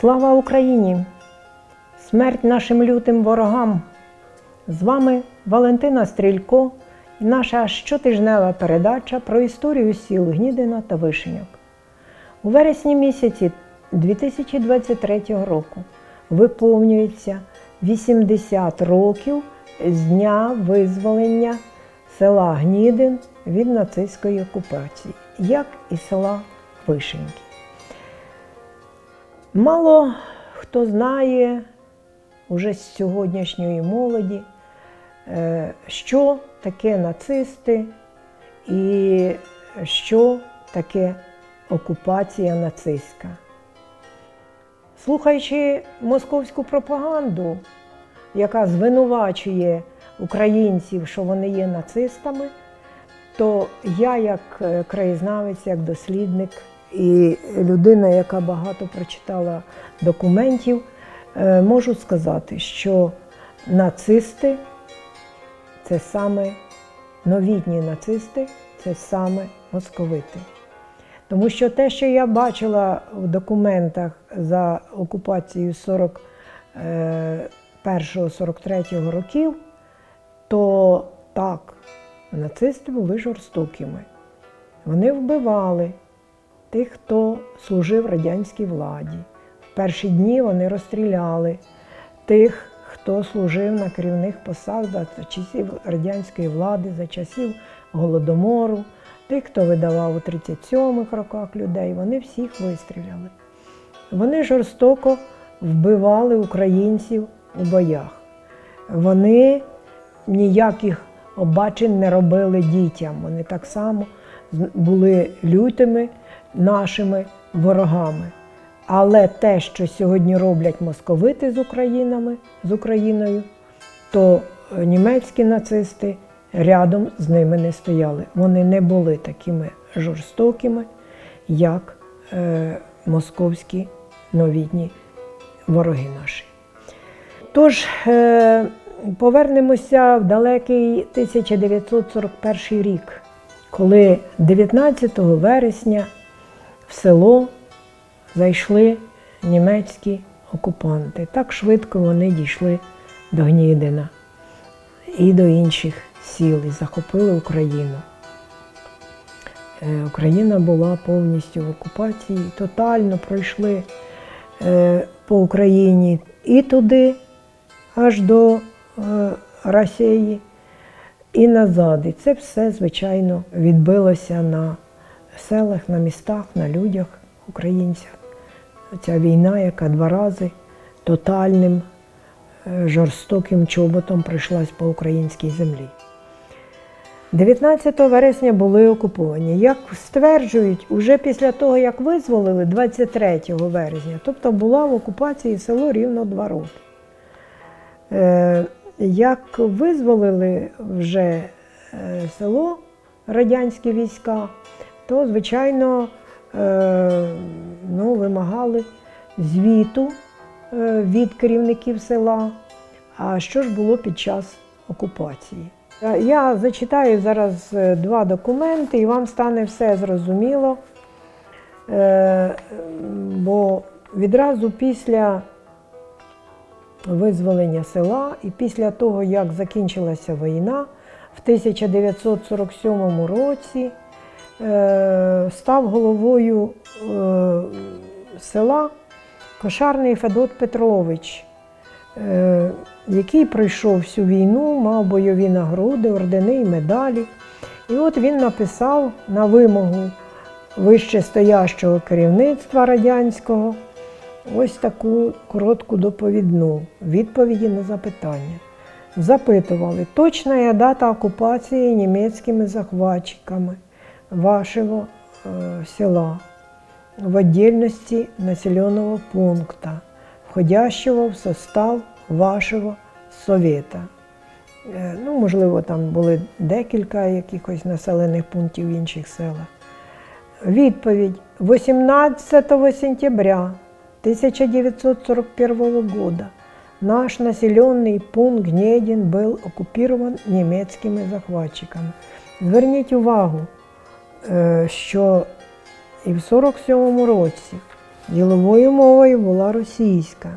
Слава Україні! Смерть нашим лютим ворогам! З вами Валентина Стрілько і наша щотижнева передача про історію сіл Гнідина та Вишеньок. У вересні місяці 2023 року виповнюється 80 років з дня визволення села Гнідин від нацистської окупації, як і села Вишеньки. Мало хто знає уже з сьогоднішньої молоді, е, що таке нацисти і що таке окупація нацистська. Слухаючи московську пропаганду, яка звинувачує українців, що вони є нацистами, то я, як е, краєзнавець, як дослідник і людина, яка багато прочитала документів, е, можу сказати, що нацисти це саме новітні нацисти, це саме московити. Тому що те, що я бачила в документах за окупацією 41-43 років, то так, нацисти були жорстокими. Вони вбивали тих, хто служив радянській владі. В перші дні вони розстріляли тих, хто служив на керівних посадах за часів радянської влади, за часів голодомору, тих, хто видавав у 37-х роках людей, вони всіх вистріляли. Вони жорстоко вбивали українців у боях. Вони ніяких обачень не робили дітям. Вони так само були лютими нашими ворогами. Але те, що сьогодні роблять московити з Українами, з Україною, то е, німецькі нацисти рядом з ними не стояли. Вони не були такими жорстокими, як е, московські новітні вороги наші. Тож е, повернемося в далекий 1941 рік, коли 19 вересня в село зайшли німецькі окупанти. Так швидко вони дійшли до Гнідина і до інших сіл і захопили Україну. Е, Україна була повністю в окупації, тотально пройшли е, по Україні і туди, аж до е, Росії, і назад. І це все, звичайно, відбилося на селах, на містах, на людях, українцях. Ця війна, яка два рази тотальним, е, жорстоким чоботом прийшлась по українській землі. 19 вересня були окуповані. Як стверджують, уже після того, як визволили 23 вересня, тобто була в окупації село рівно два роки. Е, Як визволили вже е, село радянські війська, то, звичайно, е, ну, вимагали звіту е, від керівників села. А що ж було під час окупації? Е, Я зачитаю зараз два документи, і вам стане все зрозуміло. Бо відразу після визволення села і після того, як закінчилася війна, в 1947 році став головою е, села Кошарний Федот Петрович, е, який пройшов всю війну, мав бойові нагороди, ордени і медалі. І от він написав на вимогу вищестоящого керівництва радянського ось таку коротку доповідну відповіді на запитання. Запитували, точна дата окупації німецькими захватчиками вашого е, села в отдельности населенного пункта, входящего в состав вашого совета. Е, Ну, можливо, там були декілька якихось населених пунктів в інших селах. Відповідь 18 сентября 1941 года наш населенный пункт Гнедин был оккупирован німецькими захватчиками. Зверніть увагу, що і в 47-му році Діловою мовою була російська.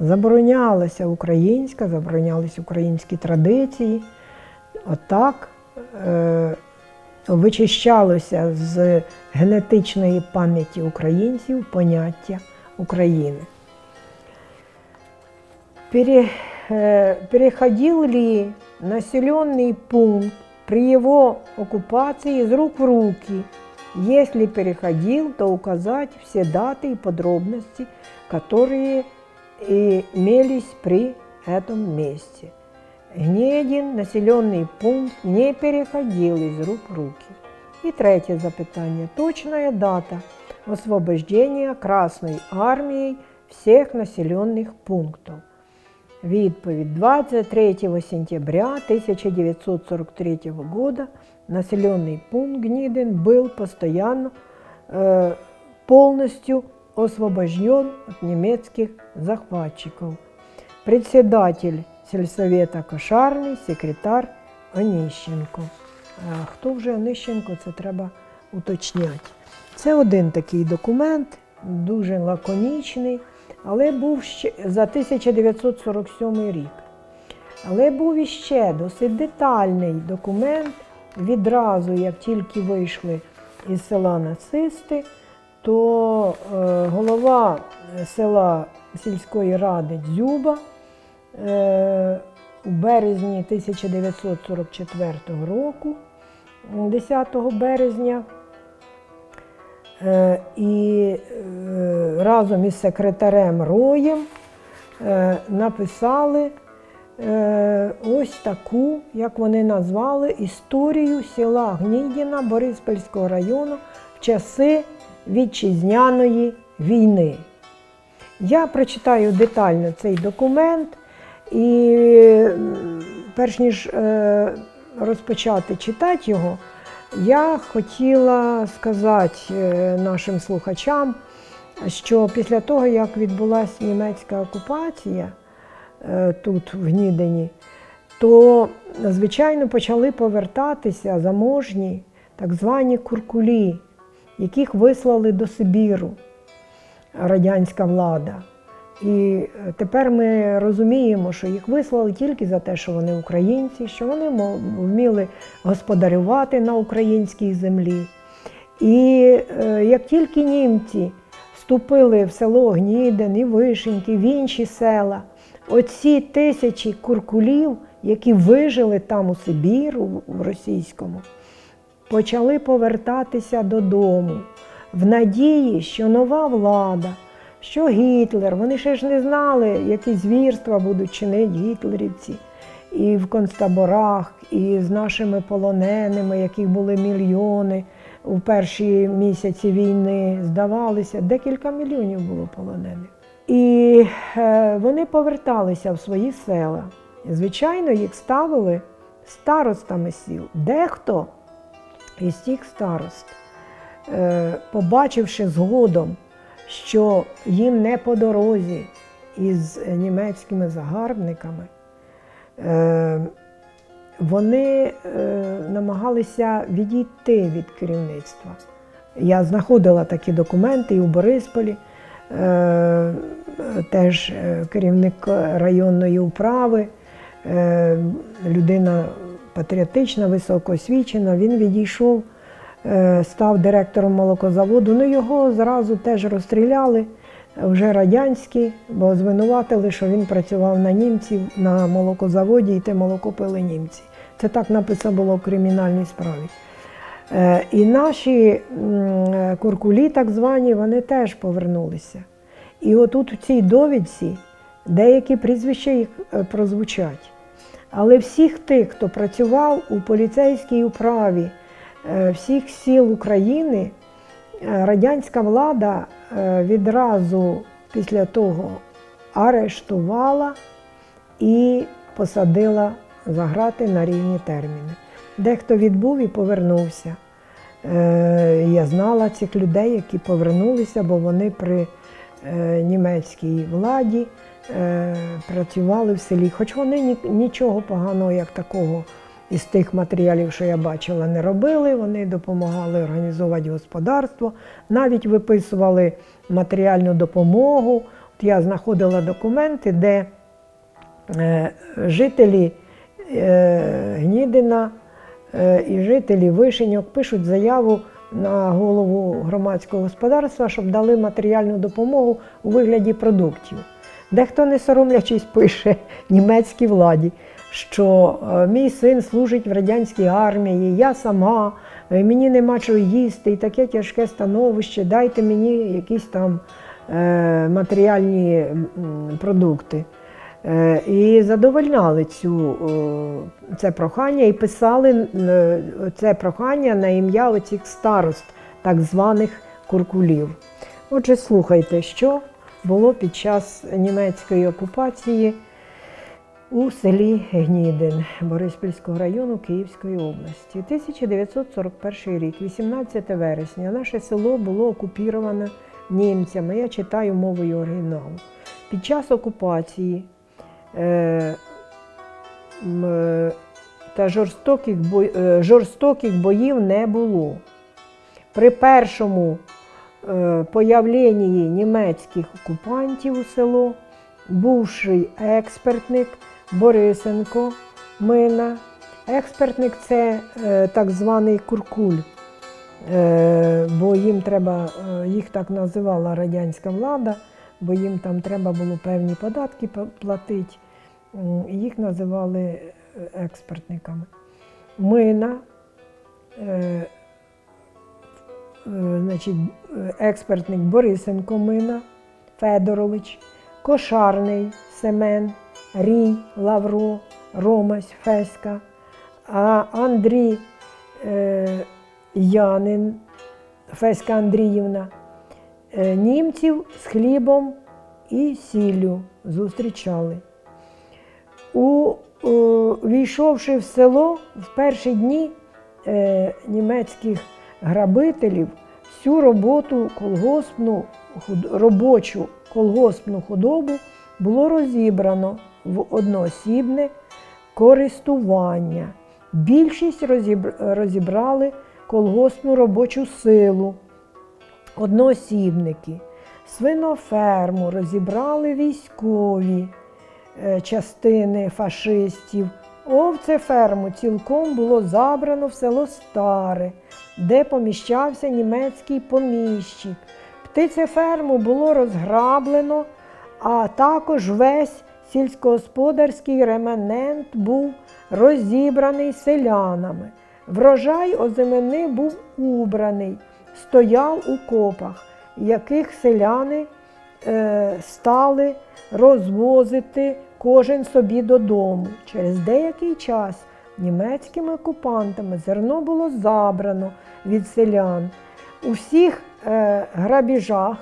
Заборонялася українська, заборонялись українські традиції. Отак е, вичищалося з генетичної пам'яті українців поняття України. Пере, э, переходил ли населенный пункт при его оккупации из рук в руки? Если переходил, то указать все даты и подробности, которые имелись при этом месте. Ни один населенный пункт не переходил из рук в руки. І третє запитання. Точная дата освобождения Красной армией всех населенных пунктов. Відповідь 23 сентября 1943 года населенный пункт Гниден был постоянно э, полностью освобожден от немецких захватчиков. Председатель сельсовета Кошарний, секретар Онищенко. А хто вже Онищенко, це треба уточняти. Це один такий документ, дуже лаконічний, але був ще за 1947 рік. Але був іще досить детальний документ. Відразу, як тільки вийшли із села нацисти, то е, голова села сільської ради Дзюба е, у березні 1944 року, 10 березня, і е, разом із секретарем Роєм е, написали е, ось таку, як вони назвали, історію села Гнідіна Бориспільського району в часи вітчизняної війни. Я прочитаю детально цей документ і перш ніж е, розпочати читати його, я хотіла сказати е, нашим слухачам, що після того, як відбулася німецька окупація е, тут, в Гнідині, то, звичайно, почали повертатися заможні так звані куркулі, яких вислали до Сибіру радянська влада. І е, тепер ми розуміємо, що їх вислали тільки за те, що вони українці, що вони вміли господарювати на українській землі. І е, як тільки німці вступили в село Гніден і Вишеньки, в інші села, оці тисячі куркулів, які вижили там у Сибіру, в російському, почали повертатися додому в надії, що нова влада, що Гітлер, вони ще ж не знали, які звірства будуть чинити гітлерівці і в концтаборах, і з нашими полоненими, яких були мільйони у перші місяці війни. Здавалося, декілька мільйонів було полонених. І е, вони поверталися в свої села. Звичайно, їх ставили старостами сіл. Дехто із тих старост, е, побачивши згодом, що їм не по дорозі із німецькими загарбниками, е, вони е, намагалися відійти від керівництва. Я знаходила такі документи і у Борисполі, е, теж керівник районної управи, людина патріотична, високоосвічена, він відійшов, став директором молокозаводу. Ну його зразу теж розстріляли, е, вже радянські, бо звинуватили, що він працював на німців на молокозаводі і те молоко пили німці. Це так написано було в кримінальній справі. Е, І наші е, куркулі, так звані, вони теж повернулися. І отут в цій довідці деякі прізвища їх е, прозвучать. Але всіх тих, хто працював у поліцейській управі е, всіх сіл України, е, радянська влада е, відразу після того арештувала і посадила за грати на рівні терміни. Дехто відбув і повернувся. Е, Я знала цих людей, які повернулися, бо вони при е, німецькій владі е, працювали в селі. Хоч вони нічого поганого як такого із тих матеріалів, що я бачила, не робили. Вони допомагали організовувати господарство, навіть виписували матеріальну допомогу. От я знаходила документи, де е, жителі е, Гнідина е, і жителі Вишеньок пишуть заяву на голову громадського господарства, щоб дали матеріальну допомогу у вигляді продуктів. Дехто не соромлячись пише німецькій владі, що е, мій син служить в радянській армії, я сама, е, мені нема чого їсти, і таке тяжке становище, дайте мені якісь там е, матеріальні продукти. І задовольняли цю, це прохання і писали це прохання на ім'я оцих старост, так званих куркулів. Отже, слухайте, що було під час німецької окупації у селі Гнідин Бориспільського району Київської області. 1941 рік, 18 вересня, наше село було окупіроване німцями. Я читаю мовою оригіналу. Під час окупації е, е, та жорстоких, е, жорстоких боїв не було. При першому е, появленні німецьких окупантів у село бувший експертник Борисенко Мина. Експертник це е, так званий куркуль, е, бо їм треба, е, їх так називала радянська влада, бо їм там треба було певні податки платити. Їх називали експертниками. Мина, значить, експертник Борисенко Мина, Федорович, Кошарний Семен, Рій Лавро, Ромась Феська, а Андрій е, Янин, Феська Андріївна, е, німців з хлібом і сіллю зустрічали. У, о, війшовши в село в перші дні е, німецьких грабителів, всю роботу колгоспну, робочу колгоспну худобу було розібрано в одноосібне користування. Більшість розібрали колгоспну робочу силу, одноосібники. Свиноферму розібрали військові е, частини фашистів. Овцеферму цілком було забрано в село Старе, де поміщався німецький поміщик. Птицеферму було розграблено, а також весь сільськогосподарський реманент був розібраний селянами. Врожай озимини був убраний, стояв у копах, яких селяни е, стали розвозити кожен собі додому. Через деякий час німецькими окупантами зерно було забрано від селян. У всіх е, грабіжах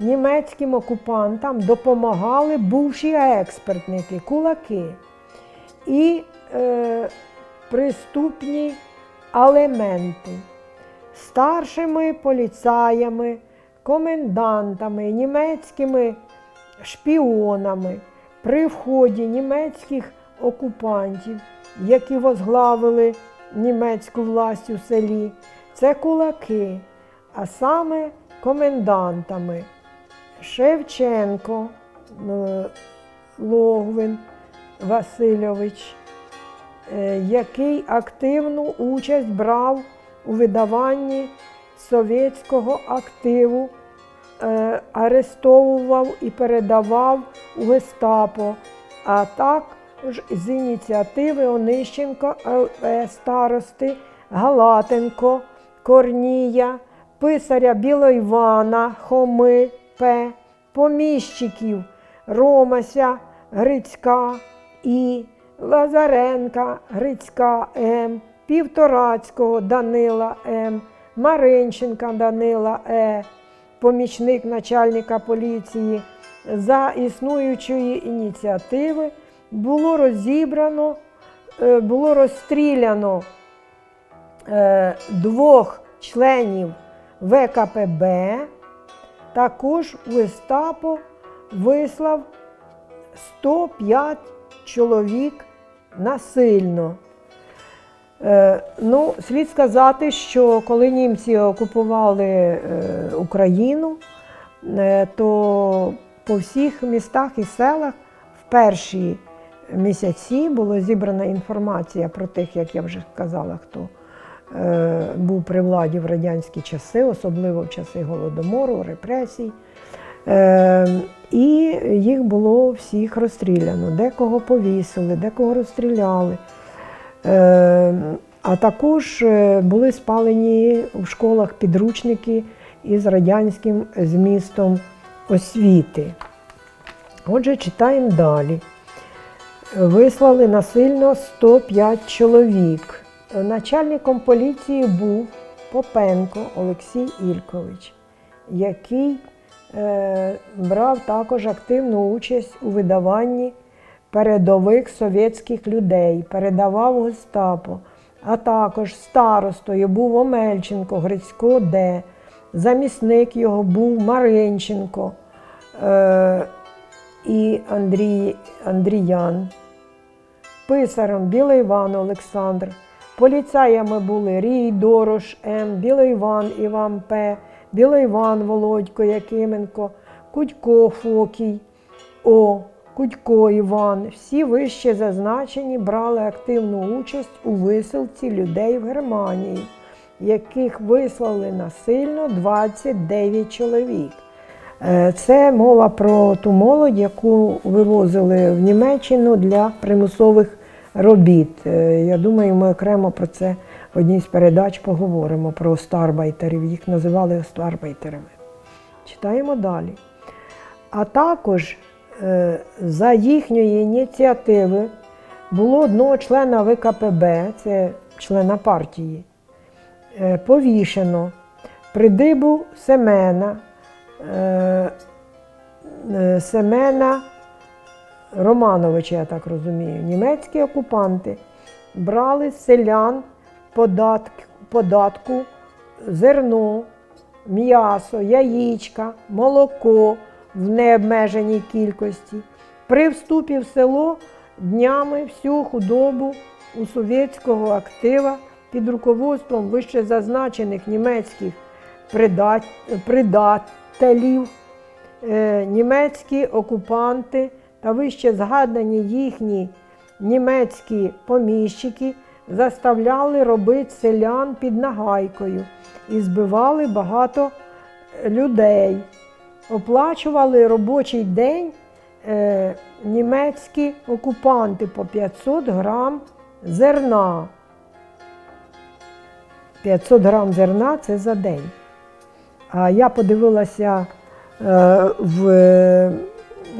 німецьким окупантам допомагали бувші експертники, кулаки і е, приступні алементи. Старшими поліцаями, комендантами, німецькими шпіонами при вході німецьких окупантів, які возглавили німецьку власть у селі, це кулаки, а саме комендантами Шевченко е, Логвин Васильович, е, який активну участь брав у видаванні совєтського активу, е, арестовував і передавав у гестапо, а також з ініціативи Онищенко старости Галатенко, Корнія, писаря Білоївана, Хоми П, поміщиків. Ромася Грицька І, Лазаренка Грицька М, Півторацького Данила М, Маринченка Данила Е, помічник начальника поліції. За існуючої ініціативи було розібрано, е, було розстріляно е, двох членів ВКПБ. Також в Гестапо вислав 105 чоловік насильно. Е, ну, слід сказати, що коли німці окупували е, Україну, е, то по всіх містах і селах в перші місяці була зібрана інформація про тих, як я вже казала, хто був при владі в радянські часи, особливо в часи голодомору, репресій. Е, і їх було всіх розстріляно. Декого повісили, декого розстріляли. Е, а також е, були спалені в школах підручники із радянським змістом освіти. Отже, читаємо далі. Вислали насильно 105 чоловік. Начальником поліції був Попенко Олексій Ількович, який е, брав також активну участь у видаванні передових совєтських людей, передавав Гестапо, а також старостою був Омельченко, Грицько Д. Замісник його був Маринченко е, і Андрій, Андріян. Писарем Білий Іван Олександр. Поліцаями були Рій Дорош М, Білий Іван Іван П, Білий Іван Володько Якименко, Кудько Фокій О, Кудько Іван. Всі вище зазначені брали активну участь у висилці людей в Германію, яких вислали насильно 29 чоловік. Е, Це мова про ту молодь, яку вивозили в Німеччину для примусових робіт. Е, Я думаю, ми окремо про це в одній з передач поговоримо про старбайтерів. Їх називали старбайтерами. Читаємо далі. А також е, за їхньої ініціативи було одного члена ВКПБ, це члена партії, е, повішено придибу Семена. Семена Романовича, я так розумію, німецькі окупанти брали селян податк, податку, зерно, м'ясо, яєчка, молоко в необмеженій кількості. При вступі в село днями всю худобу у совєтського актива під руководством вищезазначених німецьких придат- придателів е, німецькі окупанти та вище згадані їхні німецькі поміщики заставляли робити селян під нагайкою і збивали багато людей. Оплачували робочий день е, німецькі окупанти по 500 грам зерна. 500 грам зерна це за день. А я подивилася е, в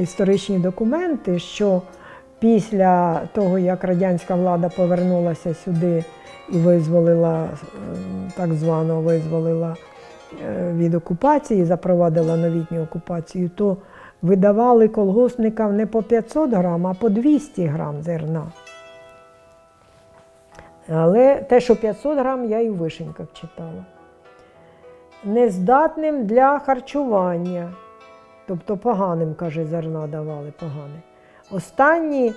історичні документи, що після того, як радянська влада повернулася сюди і визволила, е, так звано визволила е, від окупації, запровадила новітню окупацію, то видавали колгоспникам не по 500 грам, а по 200 грам зерна. Але те, що 500 грам, я і в вишеньках читала. Нездатним для харчування, тобто поганим, каже, зерна давали погане. Останні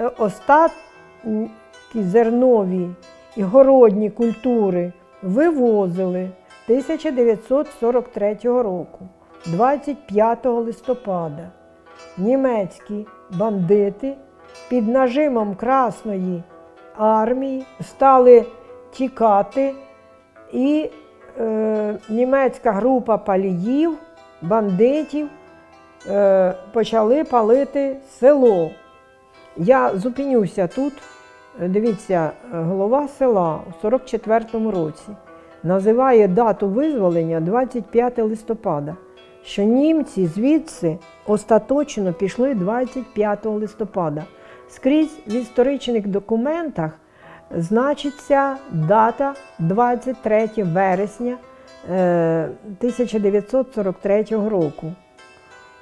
е, остатні зернові і городні культури вивозили 1943 року, 25 листопада. Німецькі бандити під нажимом Красної армії стали тікати, і е, німецька група паліїв, бандитів почали палити село. Я зупинюся тут. Дивіться, голова села у 44-му році називає дату визволення 25 листопада, що німці звідси остаточно пішли 25 листопада. Скрізь в історичних документах значиться дата 23 вересня е, 1943 року.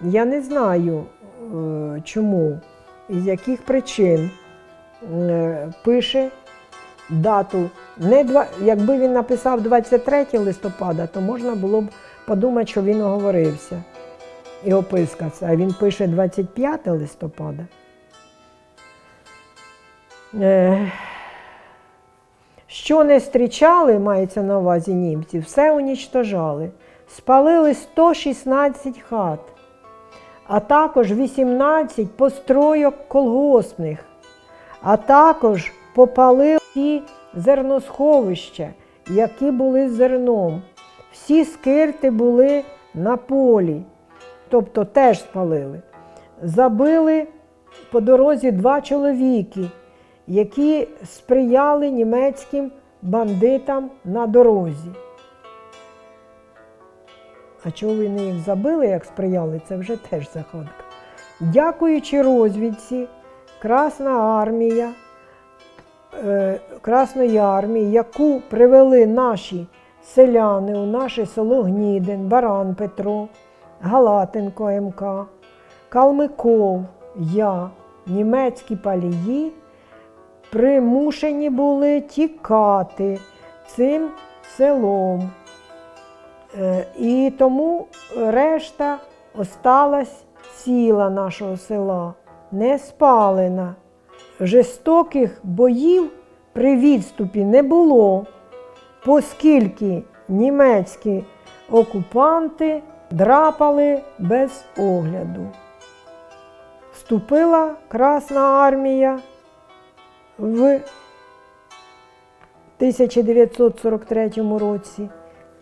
Я не знаю, е, чому з яких причин е, пише дату. Не два, якби він написав 23 листопада, то можна було б подумати, що він оговорився і опискався. А він пише 25 листопада. Е, Що не зустрічали, мається на увазі німці, все унічтожали. Спалили 116 хат, а також 18 постройок колгоспних, а також попалили ті зерносховища, які були зерном. Всі скирти були на полі, тобто теж спалили. Забили по дорозі два чоловіки, які сприяли німецьким бандитам на дорозі. А чого вони їх забили, як сприяли, це вже теж загадка. Дякуючи розвідці, Красна армія, е, Красної армії, яку привели наші селяни у наше село Гнідин, Баран Петро, Галатенко МК, Калмиков, я, німецькі палії, примушені були тікати цим селом. Е, І тому решта осталась ціла нашого села, не спалена. Жестоких боїв при відступі не було, оскільки німецькі окупанти драпали без огляду. Вступила Красна армія в 1943 році.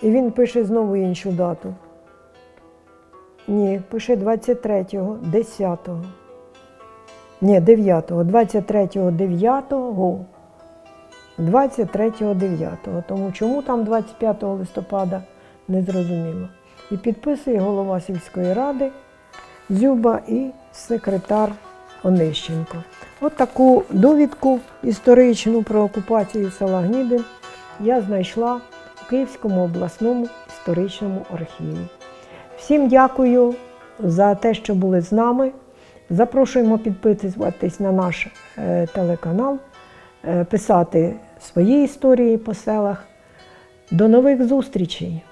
І він пише знову іншу дату. Ні, пише 23-го, 10-го. Ні, 9-го, 23-го, 9-го. 23-го, 9-го. Тому чому там 25 листопада, не зрозуміло. І підписує голова сільської ради Дзюба і секретар Онищенко. От таку довідку історичну про окупацію села Гнідин я знайшла Київському обласному історичному архіві. Всім дякую за те, що були з нами. Запрошуємо підписуватись на наш е, телеканал, е, писати свої історії по селах. До нових зустрічей!